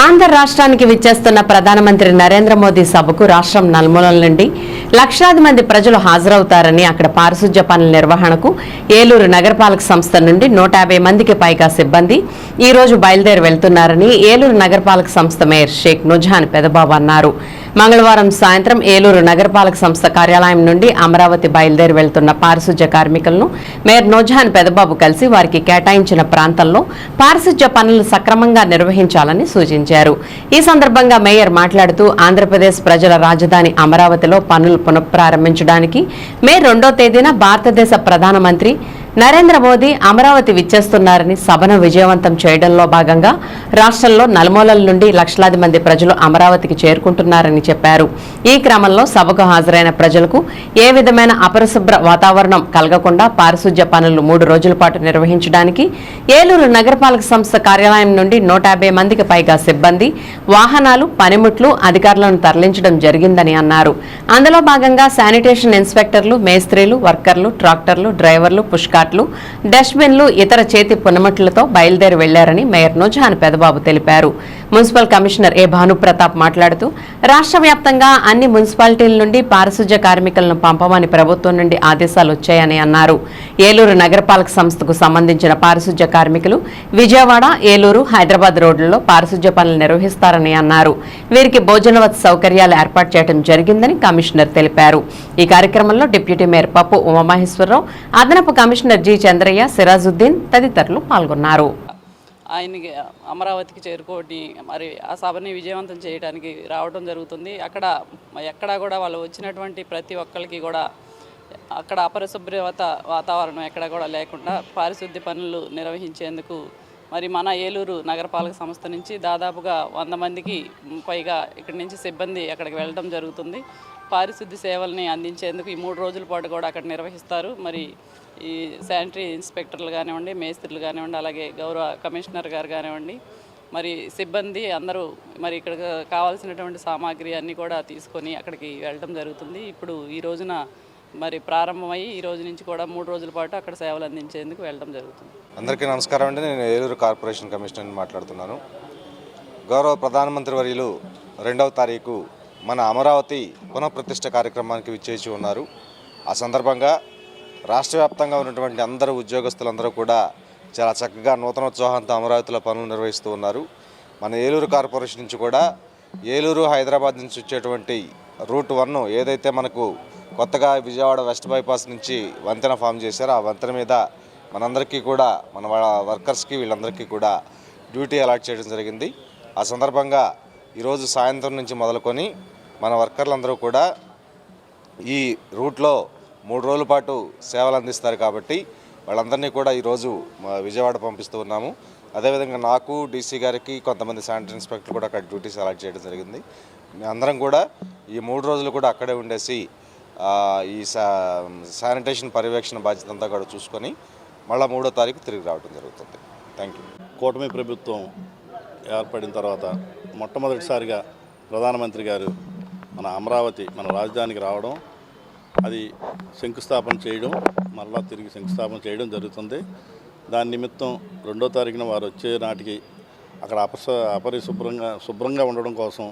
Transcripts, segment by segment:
ఆంధ్ర రాష్ట్రానికి విచ్చేస్తున్న ప్రధానమంత్రి నరేంద్ర మోదీ సభకు రాష్ట్రం నలుమూలల నుండి లక్షలాది మంది ప్రజలు హాజరవుతారని అక్కడ పారిశుధ్య పనుల నిర్వహణకు ఏలూరు నగరపాలక సంస్థ నుండి నూట యాభై మందికి పైగా సిబ్బంది ఈ రోజు బయలుదేరి వెళ్తున్నారని ఏలూరు నగరపాలక సంస్థ మేయర్ షేక్ నుజాన్ పెదబాబు అన్నారు. మంగళవారం సాయంత్రం ఏలూరు నగరపాలక సంస్థ కార్యాలయం నుండి అమరావతి బయలుదేరి వెళ్తున్న పారిశుధ్య కార్మికులను మేయర్ నోజాన్ పెదబాబు కలిసి వారికి కేటాయించిన ప్రాంతంలో పారిశుధ్య పనులు సక్రమంగా నిర్వహించాలని సూచించారు. ఈ సందర్భంగా మేయర్ మాట్లాడుతూ ఆంధ్రప్రదేశ్ ప్రజల రాజధాని అమరావతిలో పనులు పునఃప్రారంభించడానికి మే రెండో తేదీన భారతదేశ ప్రధానమంత్రి నరేంద్ర మోదీ అమరావతి విచ్చేస్తున్నారని సభను విజయవంతం చేయడంలో భాగంగా రాష్ట్రంలో నలుమూలల నుండి లక్షలాది మంది ప్రజలు అమరావతికి చేరుకుంటున్నారని చెప్పారు. ఈ క్రమంలో సభకు హాజరైన ప్రజలకు ఏ విధమైన అపరిశుభ్ర వాతావరణం కలగకుండా పారిశుధ్య పనులు మూడు రోజుల పాటు నిర్వహించడానికి ఏలూరు నగరపాలక సంస్థ కార్యాలయం నుండి నూట యాభై మందికి పైగా సిబ్బంది వాహనాలు పనిముట్లు అధికారులను తరలించడం జరిగిందని అన్నారు. అందులో భాగంగా శానిటేషన్ ఇన్స్పెక్టర్లు మేస్త్రీలు వర్కర్లు ట్రాక్టర్లు డ్రైవర్లు పుష్కాట్లు డస్ట్బిన్లు ఇతర చేతి పునమట్లతో బయలుదేరి వెళ్ళారని మేయర్ నుజాన్ పెదబాబు తెలిపారు. మున్సిపల్ కమిషనర్ ఏ భానుప్రతాప్ మాట్లాడుతూ రాష్ట్ర వ్యాప్తంగా అన్ని మున్సిపాలిటీల నుండి పారిశుధ్య కార్మికులను పంపమని ప్రభుత్వం నుండి ఆదేశాలు వచ్చాయని అన్నారు. ఏలూరు నగరపాలక సంస్థకు సంబంధించిన పారిశుధ్య కార్మికులు విజయవాడ ఏలూరు హైదరాబాద్ రోడ్లలో పారిశుధ్య పనులు నిర్వహిస్తారని అన్నారు. వీరికి భోజనవత్ సౌకర్యాలు ఏర్పాటు చేయడం జరిగిందని కమిషనర్ తెలిపారు. ఈ కార్యక్రమంలో డిప్యూటీ మేయర్ పప్పు ఉమామహేశ్వరరావు అదనపు కమిషనర్ జి చంద్రయ్య సిరాజుద్దీన్ తదితరులు పాల్గొన్నారు. ఆయనకి అమరావతికి చేరుకోవటం మరి ఆ సభని విజయవంతం చేయడానికి రావడం జరుగుతుంది. అక్కడ ఎక్కడా కూడా వాళ్ళు వచ్చినటువంటి ప్రతి ఒక్కరికి కూడా అక్కడ అపరిశుభ్రత వాతావరణం ఎక్కడ కూడా లేకుండా పారిశుద్ధ్య పనులు నిర్వహించేందుకు మరి మన ఏలూరు నగరపాలక సంస్థ నుంచి దాదాపుగా వంద మందికి పైగా ఇక్కడి నుంచి సిబ్బంది అక్కడికి వెళ్ళడం జరుగుతుంది. పారిశుద్ధ్య సేవల్ని అందించేందుకు ఈ మూడు రోజుల పాటు కూడా అక్కడ నిర్వహిస్తారు. మరి ఈ శానిటరీ ఇన్స్పెక్టర్లు కానివ్వండి మేస్త్రులు కానివ్వండి అలాగే గౌరవ కమిషనర్ గారు కానివ్వండి మరి సిబ్బంది అందరూ మరి ఇక్కడ కావాల్సినటువంటి సామాగ్రి అన్నీ కూడా తీసుకొని అక్కడికి వెళ్ళడం జరుగుతుంది. ఇప్పుడు ఈ రోజున మరి ప్రారంభమై ఈ రోజు నుంచి కూడా మూడు రోజుల పాటు అక్కడ సేవలు అందించేందుకు వెళ్ళడం జరుగుతుంది. అందరికీ నమస్కారం అండి. నేను ఏలూరు కార్పొరేషన్ కమిషనర్ మాట్లాడుతున్నాను. గౌరవ ప్రధానమంత్రి వర్యులు రెండవ తారీఖు మన అమరావతి పునఃప్రతిష్ఠ కార్యక్రమానికి విచ్చేసి ఉన్నారు. ఆ సందర్భంగా రాష్ట్ర వ్యాప్తంగా ఉన్నటువంటి అందరూ ఉద్యోగస్తులందరూ కూడా చాలా చక్కగా నూతనోత్సాహంతో అమరావతిలో పనులు నిర్వహిస్తూ ఉన్నారు. మన ఏలూరు కార్పొరేషన్ నుంచి కూడా ఏలూరు హైదరాబాద్ నుంచి వచ్చేటువంటి రూట్ వన్ ఏదైతే మనకు కొత్తగా విజయవాడ వెస్ట్ బైపాస్ నుంచి వంతెన ఫామ్ చేశారో ఆ వంతెన మీద మనందరికీ కూడా మన వర్కర్స్కి వీళ్ళందరికీ కూడా డ్యూటీ అలాట్ చేయడం జరిగింది. ఆ సందర్భంగా ఈరోజు సాయంత్రం నుంచి మొదలుకొని మన వర్కర్లందరూ కూడా ఈ రూట్లో మూడు రోజుల పాటు సేవలు అందిస్తారు కాబట్టి వాళ్ళందరినీ కూడా ఈరోజు విజయవాడ పంపిస్తూ ఉన్నాము. అదేవిధంగా నాకు డీసీ గారికి కొంతమంది శానిటరీ ఇన్స్పెక్టర్ కూడా అక్కడ డ్యూటీస్ అలాట్ చేయడం జరిగింది. మేము అందరం కూడా ఈ మూడు రోజులు కూడా అక్కడే ఉండేసి ఈ శానిటేషన్ పర్యవేక్షణ బాధ్యత అంతా కూడా చూసుకొని మళ్ళీ మూడో తారీఖు తిరిగి రావడం జరుగుతుంది. థ్యాంక్ యూ కూటమి ప్రభుత్వం ఏర్పడిన తర్వాత మొట్టమొదటిసారిగా ప్రధానమంత్రి గారు మన అమరావతి మన రాజధానికి రావడం అది శంకుస్థాపన చేయడం మళ్ళా తిరిగి శంకుస్థాపన చేయడం జరుగుతుంది. దాని నిమిత్తం రెండో తారీఖున వారు వచ్చే నాటికి అక్కడ అపస అపరిశుభ్రంగా శుభ్రంగా ఉండడం కోసం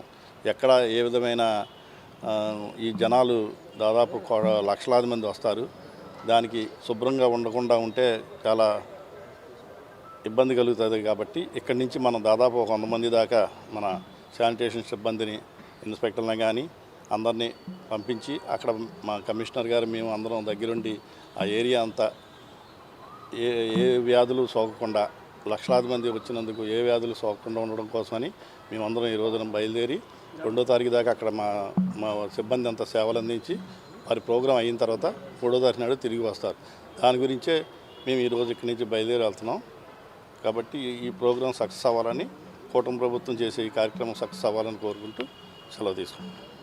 ఎక్కడ ఏ విధమైన ఈ జనాలు దాదాపు లక్షలాది మంది వస్తారు. దానికి శుభ్రంగా ఉండకుండా ఉంటే చాలా ఇబ్బంది కలుగుతుంది కాబట్టి ఇక్కడి నుంచి మనం దాదాపు ఒక వంద మంది దాకా మన శానిటేషన్ సిబ్బందిని ఇన్స్పెక్టర్లను కానీ అందరినీ పంపించి అక్కడ మా కమిషనర్ గారు మేము అందరం దగ్గరుండి ఆ ఏరియా అంతా ఏ ఏ వ్యాధులు సోకకుండా లక్షలాది మంది వచ్చినందుకు ఏ వ్యాధులు సోకకుండా ఉండడం కోసమని మేమందరం ఈ రోజున బయలుదేరి రెండో తారీఖు దాకా అక్కడ మా మా సిబ్బంది అంతా సేవలు అందించి వారి ప్రోగ్రాం అయిన తర్వాత మూడో తారీఖు నాడు తిరిగి వస్తారు. దాని గురించే మేము ఈరోజు ఇక్కడి నుంచి బయలుదేరి వెళ్తున్నాం. కాబట్టి ఈ- ప్రోగ్రాం సక్సెస్ అవ్వాలని కూటమి ప్రభుత్వం చేసే ఈ కార్యక్రమం సక్సెస్ అవ్వాలని కోరుకుంటూ సెలవు తీసుకుంటాం